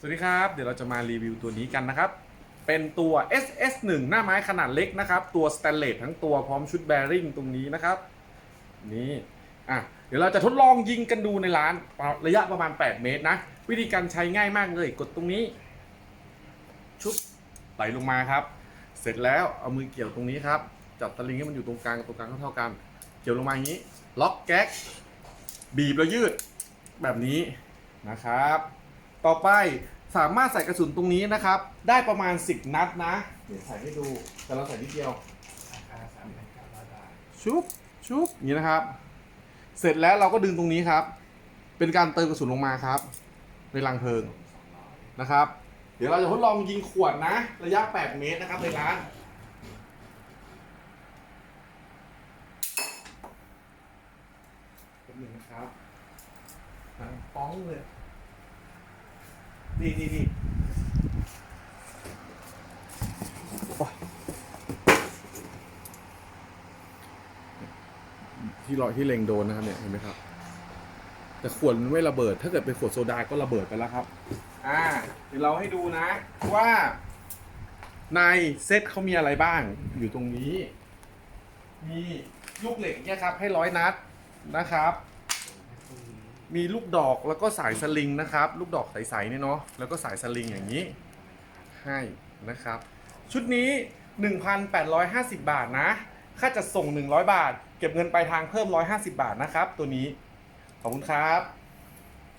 สวัสดีครับ เดี๋ยวเราจะมารีวิวตัวนี้กันนะครับ เป็นตัว SS1 หน้าไม้ขนาดเล็กนะครับ ตัวสแตนเลสทั้งตัวพร้อมชุดแบริ่งตรงนี้นะครับ นี่อะเดี๋ยวเราจะทดลองยิงกันดูในร้านระยะประมาณ 8 เมตรนะ วิธีการใช้ง่ายมากเลย กดตรงนี้ ชุบไหลลงมาครับ เสร็จแล้วเอามือเกี่ยวตรงนี้ครับ จับตะลิงให้มันอยู่ตรงกลางตรงกลางเท่าๆกัน เกี่ยวลงมาอย่างนี้ ล็อกแก๊กบีบแล้วยืดแบบนี้นะครับ ต่อไปสามารถใส่กระสุนตรงนี้นะครับ ได้ประมาณ 10 นัดนะ เดี๋ยวใส่ให้ดู แต่เราใส่นิดเดียวชุบชุบอย่างนี้นะครับ เสร็จแล้วเราก็ดึงตรงนี้ครับ เป็นการเติมกระสุนลงมาครับ ในรังเพลิงนะครับ เดี๋ยวเราจะทดลองยิงขวดนะ ระยะ 8 เมตรนะครับในร้านนหนึ่งนะครับป้องเลย นี่นี่นี่โอ๊ยที่รอยที่เล็งโดนนะครับเนี่ยเห็นไหมครับ แต่ขวดมันไม่ระเบิด ถ้าเกิดเป็นขวดโซดาก็ระเบิดไปแล้วครับ อ่า เดี๋ยวเราให้ดูนะ ว่าในเซตเขามีอะไรบ้างอยู่ตรงนี้ มีลูกเหล็กเนี่ยครับ ให้ร้อยนัดนะครับ มีลูกดอกแล้วก็สายสลิงนะครับ ลูกดอกใสๆเนี่ยเนาะแล้วก็สายสลิงอย่างนี้ให้นะครับ ชุดนี้ 1,850 บาทนะ ค่าจัดส่ง 100 บาท เก็บเงินปลายทางเพิ่ม 150 บาทนะครับ ตัวนี้ ขอบคุณครับ